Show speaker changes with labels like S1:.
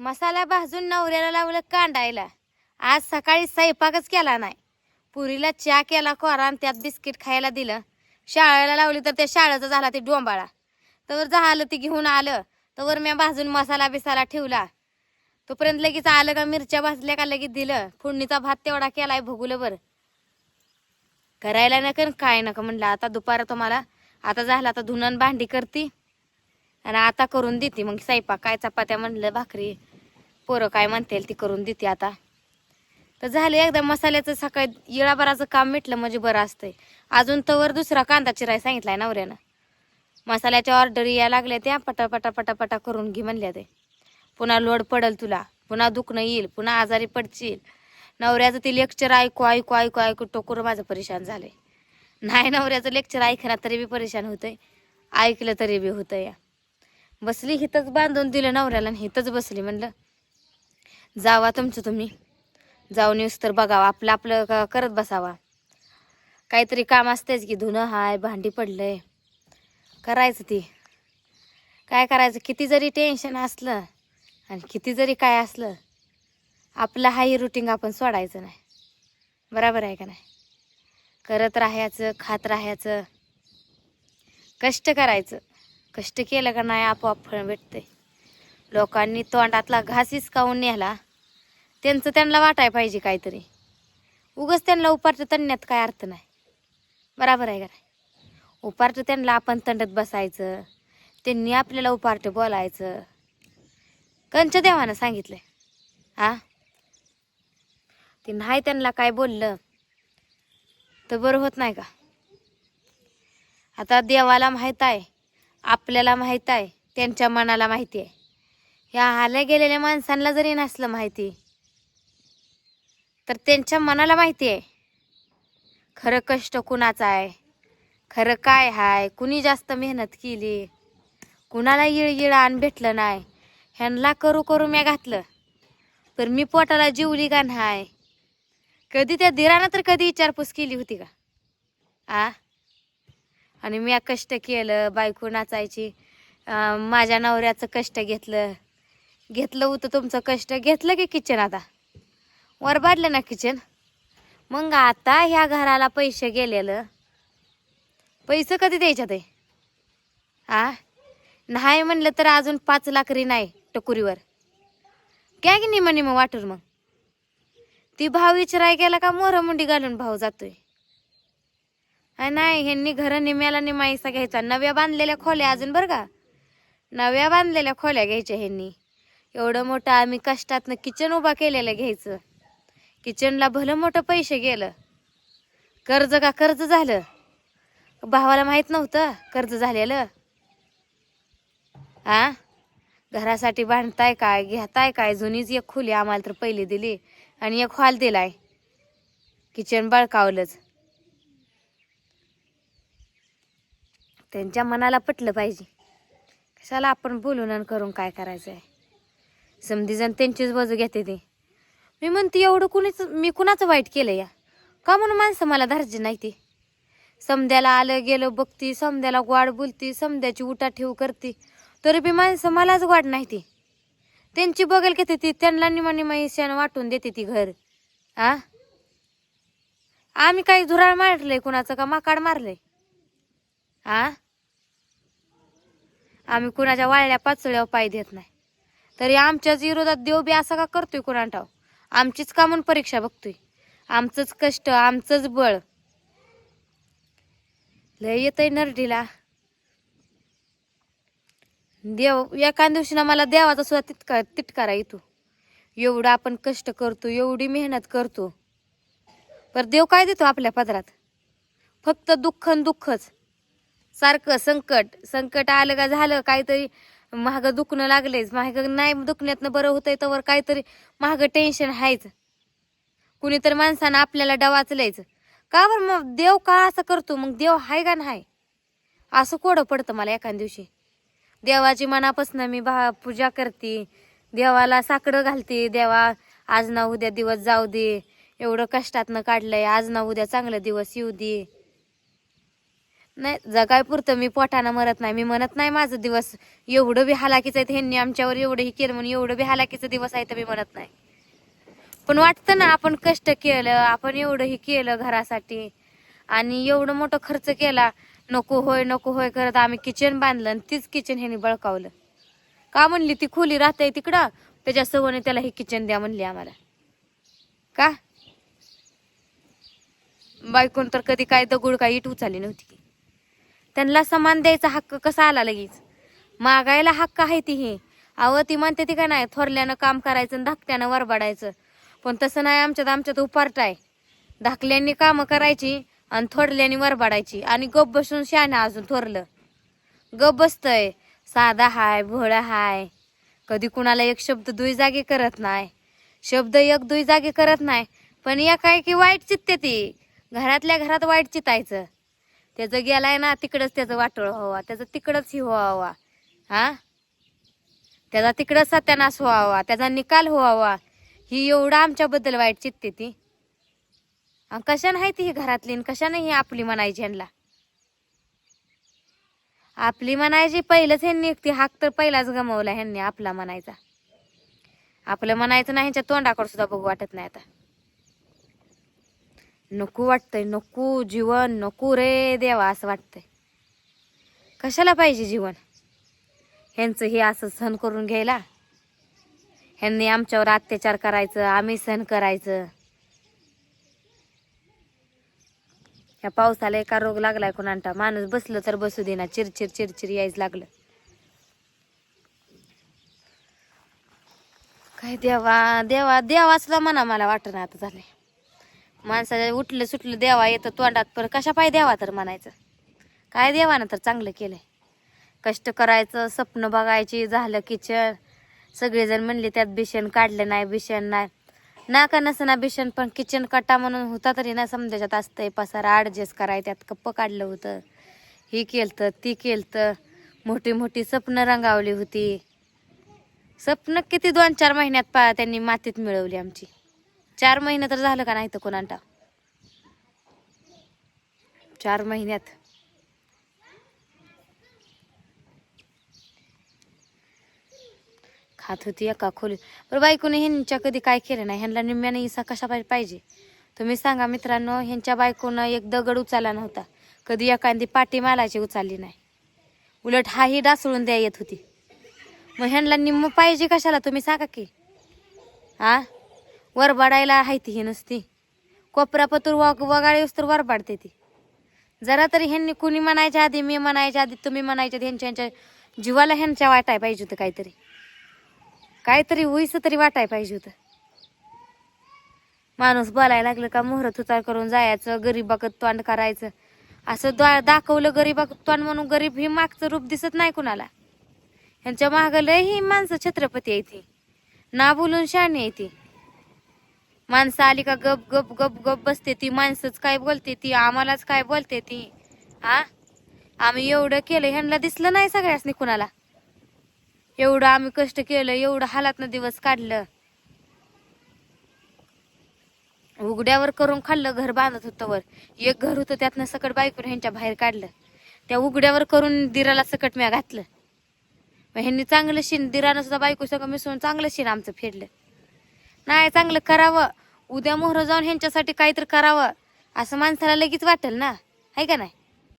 S1: मसाला भाजून नवऱ्याला लावलं कांडायला. आज सकाळी स्वयंपाकच केला नाही. पुरीला चहा केला कोरा आणि त्यात बिस्किट खायला दिलं. शाळेला लावली तर त्या शाळेचा झाला ते डोंबाळा. तर झालं ती घेऊन आलं. तर म्या भाजून मसाला बिसाला ठेवला. तोपर्यंत लगेच आलं का मिरच्या भाजल्या का लगेच दिलं. फोडणीचा भात तेवढा केलाय भोगुलं बरं करायला नका न काय नका म्हणलं. आता दुपार तुम्हाला. आता झालं आता धुनन भांडी करती. आणि आता करून देते. मग स्वयंपाक काय चपात्या म्हणलं भाकरी. पोरं काय म्हणतील ती करून देते आता. तर झालं एकदा मसाल्याचं सकाळी येळाभराचं काम मिटलं म्हणजे बरं असतंय. अजून तवर दुसरा कांदा चिराय सांगितलाय नवऱ्यानं. मसाल्याच्या ऑर्डर या लागल्या त्या पटा पटा पटा पटा करून घे म्हणल्या ते. पुन्हा लोड पडल तुला पुन्हा दुखणं येईल पुन्हा आजारी पडशील. नवऱ्याचं ते लेक्चर ऐकू ऐकू ऐकू ऐकू टोकून माझं परेशान झालंय. नाही नवऱ्याचं लेक्चर ऐकणार तरी बी परेशान होतंय. ऐकलं तरी बी होतं या बसली हिथंच बांधून दिलं नवऱ्याला आणि हिथंच बसली म्हणलं. जावा तुमचं तुम्ही. जाऊन येऊस तर बघावा. आपलं आपलं क- करत बसावा. काहीतरी काम असतेच की धुणं हाय भांडी पडलंय. करायचं ती. काय करायचं? किती जरी टेन्शन असलं आणि किती जरी काय असलं आपलं हाही रुटीन आपण सोडायचं नाही. बराबर आहे का नाही? करत राहायचं खात राहायचं. कष्ट करायचं. कष्ट केलं का नाही आपोआप फळ भेटते लोकांनी तोंडातला घास हिसकावून नेला. त्यांचं त्यांना वाटाय पाहिजे काहीतरी. उगच त्यांना उपारतं तणण्यात काय अर्थ नाही. बराबर आहे का नाही? उपारतं त्यांना आपण तंडत बसायचं. त्यांनी आपल्याला उपारतं बोलायचं. कंचदेवानं देवानं सांगितलंय. हा? ते नाही त्यांना काय बोललं तर बरं होत नाही का? आता देवाला माहीत आहे आपल्याला माहीत आहे त्यांच्या मनाला माहिती आहे. ह्या आल्या गेलेल्या माणसांना जरी नसलं माहिती तर त्यांच्या मनाला माहिती आहे. खरं कष्ट कुणाचं आहे? खरं काय हाय? कुणी जास्त मेहनत केली? कुणाला येळ येळ आण भेटलं नाही? ह्यांना करू करू म्या घातलं. तर मी पोटाला जीवली का नाही? कधी त्या धीरानं तर कधी विचारपूस केली होती का? आ? आणि मी कष्ट केलं बायको नाचायची माझ्या नवऱ्याचं कष्ट घेतलं. घेतलं होतं तुमचं कष्ट. घेतलं की किचन आता? वर बाडलं ना किचन मग आता ह्या घराला पैसे गेलेलं. पैसे कधी द्यायच्यात ते आ? नाही म्हणलं तर अजून पाच लाखरी नाही टकुरीवर. काय की निम निम वाटून मग. ती भाव विचाराय गेला का मोरमुंडी घालून भाव जातोय. नाही ह्यांनी घर निम्याला निमाईसा घ्यायचा. नव्या बांधलेल्या खोल्या अजून बरं का? नव्या बांधलेल्या खोल्या घ्यायच्या ह्यांनी. एवढं मोठं आम्ही कष्टातनं किचन उभा केलेलं घ्यायचं. किचनला भलं मोठं पैसे गेलं. कर्ज का कर्ज झालं? भावाला माहीत नव्हतं कर्ज झालेलं. आ? घरासाठी बांधताय काय घेताय काय? जुनीच एक खोली आम्हाला तर पहिली दिली आणि एक हॉल दिलाय. किचन बळकावलंच. त्यांच्या मनाला पटलं पाहिजे. कशाला आपण बोलून आणि करून काय करायचं आहे समधीजण त्यांचीच बाजू घेते ते. मी म्हणते एवढं कुणीच मी कुणाचं वाईट केलं या? का म्हणून माणसं मला धार्जे नाही ते? समद्याला आलं गेलं बघती समद्याला गोड बोलती समद्याची उठा ठेव करते. तरी बी माणसं मलाच गोड नाही ती. त्यांची बघेल घेते ती त्यांना निमा निमा ईशान वाटून देते ती घर. आ? आम्ही काही धुराळ मारलंय कुणाचं का? माकाड मारलंय? आ? आम्ही कुणाच्या वाळल्या पाचळ्यावर पाय देत नाही. तरी आमच्याच विरोधात देव बी असा का करतोय कुणा ठाव आमचीच कामून परीक्षा बघतोय? आमचंच कष्ट आमचंच बळ. लय येतय नरडीला. देव एका दिवशी ना मला देवाचा सुद्धा तितका तिटकारा येतो. एवढं आपण कष्ट करतो एवढी मेहनत करतो. पर देव काय देतो आपल्या पदरात? फक्त दुःख दुःखच. सारखं संकट संकट आलं का झालं काहीतरी महाग दुखणं लागलेच महाग नाही दुखण्यातनं बरं होतंय तर काहीतरी महाग टेन्शन आहेच कुणीतरी माणसानं आपल्याला डवाचलायच का बरं मग देव का असं करतो? मग देव हाय का नाही? असं कोडं पडतं मला एखाद दिवशी. देवाची मनापासून मी भा पूजा करते. देवाला साकडं घालते. देवा आज ना उद्या दिवस जाऊ दे. एवढं कष्टातनं काढलंय. आज ना उद्या चांगला दिवस येऊ दे. नाही जगाय पुरतं मी पोटानं मरत नाही. मी म्हणत नाही माझं दिवस एवढं बी हालाकीचं आहे ह्यांनी आमच्यावर एवढं हे केलं म्हणून एवढं बी हालाकीचं दिवस आहे तर मी म्हणत नाही. पण वाटतं ना आपण कष्ट केलं आपण एवढं हे केलं घरासाठी. आणि एवढं मोठं खर्च केला नको होय नको होय करत आम्ही किचन बांधलं आणि तीच किचन ह्याने बळकावलं. का म्हणली ती खोली राहते तिकडं? त्याच्या सवने त्याला हे किचन द्या म्हणली आम्हाला. का? बायकोन तर कधी काय दगड काय इट उचलली नव्हती. त्यांना समान द्यायचा हक्क कसा आला लगेच? मागायला हक्क आहे ती ही अहो ती म्हणते ती का नाही थोरल्यानं काम करायचं आणि धाकट्यानं वरबाडायचं. पण तसं नाही आमच्यात आमच्यात उपार्ट आहे. धाकल्यांनी कामं करायची आणि थोरल्यानी वरबाडायची. आणि गप बसून शहाणं अजून थोरलं. गप बसतंय. साधा हाय भोळ हाय. कधी कुणाला एक शब्द दुई जागी करत नाही. शब्द एक दुई जागी करत नाही. पण या काय की वाईट चित्ते ती. घरातल्या घरात वाईट चितायचं. त्याचं गेलाय ना तिकडंच त्याचं वाटोळ व्हावा. त्याचं तिकडंच ही व्हावा. हा? त्याचा तिकडंच सत्यानाश व्हावा. त्याचा निकाल व्हावा. ही एवढं आमच्याबद्दल वाईट चित्ते ती. कशा नाही ती ही घरातली आणि ही आपली म्हणायची ह्यांना आपली म्हणायची पहिलंच ह्यांनी ती हाक तर पहिलाच गमावला ह्यांनी आपला म्हणायचा. आपलं म्हणायचं नाही ह्यांच्या तोंडाकडे सुद्धा बघू वाटत नाही आता. नको वाटतंय नको जीवन नको रे देवा असं वाटतंय. कशाला पाहिजे जीवन? ह्यांचं हे असं सहन करून घ्यायला? ह्यांनी आमच्यावर अत्याचार करायचं आम्ही सहन करायचं. ह्या पावसाला एका रोग लागलाय कोणांटा. माणूस बसलं तर बसू देना चिरचिर चिरचिर यायच लागलं. काय देवा देवा देवा सुद्धा म्हणा मला वाटणं आता झालंय. माणसाला उठलं सुटलं देवा येतं तोंडात पण कशा पाय देवा तर म्हणायचं? काय देवानं तर चांगलं केलंय. कष्ट करायचं स्वप्न बघायची झालं किचन सगळेजण म्हणले त्यात भीषण काढलं नाही भीषण नाही. ना का नसना भीषण पण किचन कट्टा म्हणून होता तरी ना समजायच्यात असतंय पसारा ॲडजस्ट कराय त्यात कप्प काढलं होतं. ही केलतं ती केलतं. मोठी मोठी स्वप्न रंगावली होती. स्वप्न किती दोन चार महिन्यात पा त्यांनी मातीत मिळवली आमची. चार महिने तर झालं का नाही तर कोणाला चार महिन्यात. खात होती एका खोली बरं बायकोने ह्यांच्या कधी काय केलं नाही? ह्यांना निम्म्याने इसा कशा पाहिजे पाहिजे? तुम्ही सांगा मित्रांनो ह्यांच्या बायकोनं एक दगड उचलला नव्हता. कधी एखादी पाटी मालाची उचलली नाही. उलट हाही डासळून द्या येत होती. मग ह्यांना निम्म पाहिजे कशाला? तुम्ही सांगा की. हा वरबाडायला आहे ती ही नुसती. कोपरा पतूर वग वगाळीस तर वरबाडते ती. जरा तरी ह्यांनी कुणी म्हणायच्या आधी मी म्हणायच्या आधी तुम्ही म्हणायच्या आधी ह्यांच्या ह्यांच्या जीवाला ह्यांच्या वाटाय पाहिजे होतं काहीतरी. काहीतरी होईस तरी वाटाय पाहिजे होतं. माणूस बोलायला लागलं का मुहूर्त उतार करून जायचं गरीबाकत तोंड करायचं. असं दा दाखवलं गरीबाकत तोंड म्हणून गरीब ही मागचं रूप दिसत नाही कुणाला. ह्यांच्या मागं लय ही माणसं छत्रपती आहे ती. ना बोलून शाणे आहे ती. माणसं आली का गप गप गप गप बसते ती. माणसंच काय बोलते ती? आम्हालाच काय बोलते ती? हा? आम्ही एवढं केलं ह्यांना दिसलं नाही सगळ्यासनी कुणाला. एवढं आम्ही कष्ट केलं एवढं हालातनं दिवस काढलं. उघड्यावर करून खाल्लं घर बांधत होतं वर. एक घर होतं त्यातनं सकट बायकून ह्यांच्या बाहेर काढलं. त्या उघड्यावर करून दिराला सकट म्या घातलं. मग ह्यांनी चांगलं शिन दिरानं सुद्धा बायको सगळं मिसळून चांगलं शिन आमचं फेडलं. नाही चांगलं करावं. उद्या मोहरं जाऊन ह्यांच्यासाठी काहीतरी करावं. असं माणसाला लगेच वाटेल ना. आहे का नाही?